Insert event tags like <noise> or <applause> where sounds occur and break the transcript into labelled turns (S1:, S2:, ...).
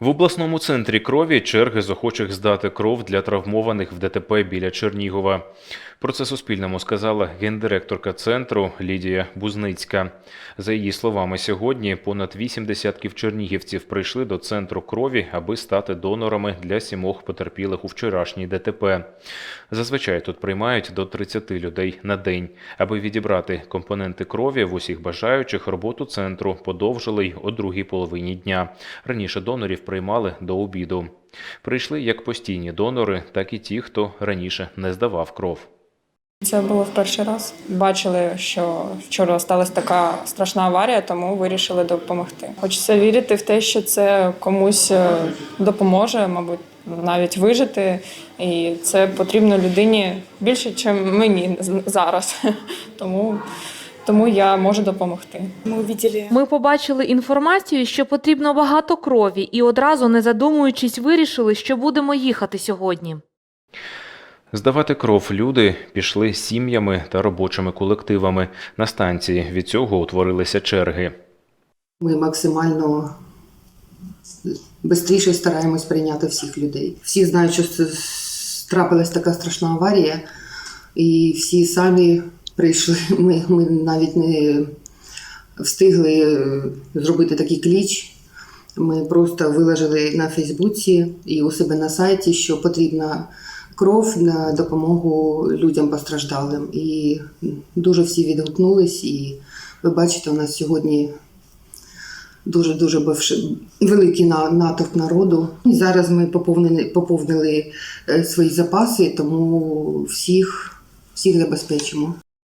S1: В обласному центрі крові черги з охочих здати кров для травмованих в ДТП біля Чернігова. Про це Суспільному сказала гендиректорка центру Лідія Бузницька. За її словами, сьогодні понад вісім десятків чернігівців прийшли до центру крові, аби стати донорами для сімох потерпілих у вчорашній ДТП. Зазвичай тут приймають до 30 людей на день. Аби відібрати компоненти крові в усіх бажаючих, роботу центру подовжили й о другій половині дня. Раніше донорів приймали до обіду. Прийшли як постійні донори, так і ті, хто раніше не здавав кров.
S2: Це було в перший раз. Бачили, що вчора сталася така страшна аварія, тому вирішили допомогти. Хочеться вірити в те, що це комусь е, допоможе, мабуть, навіть вижити. І це потрібно людині більше, ніж мені зараз. <laughs> Тому, тому я можу допомогти.
S3: Мы увидели
S4: Ми побачили інформацію, що потрібно багато крові, і одразу, не задумуючись, вирішили, що будемо їхати сьогодні.
S1: Здавати кров люди пішли сім'ями та робочими колективами. На станції від цього утворилися черги.
S5: Ми максимально швидше стараємось прийняти всіх людей. Всі знають, що трапилась така страшна аварія, і всі самі прийшли. Ми, ми навіть не встигли е, зробити такий кліч. Ми просто виложили на Фейсбуці і у себе на сайті, що потрібна кров на допомогу людям постраждалим. І дуже всі відгукнулись. І ви бачите, у нас сьогодні дуже дуже великий натовп народу. І зараз ми поповнили, поповнили е, свої запаси, тому всіх, всіх забезпечимо.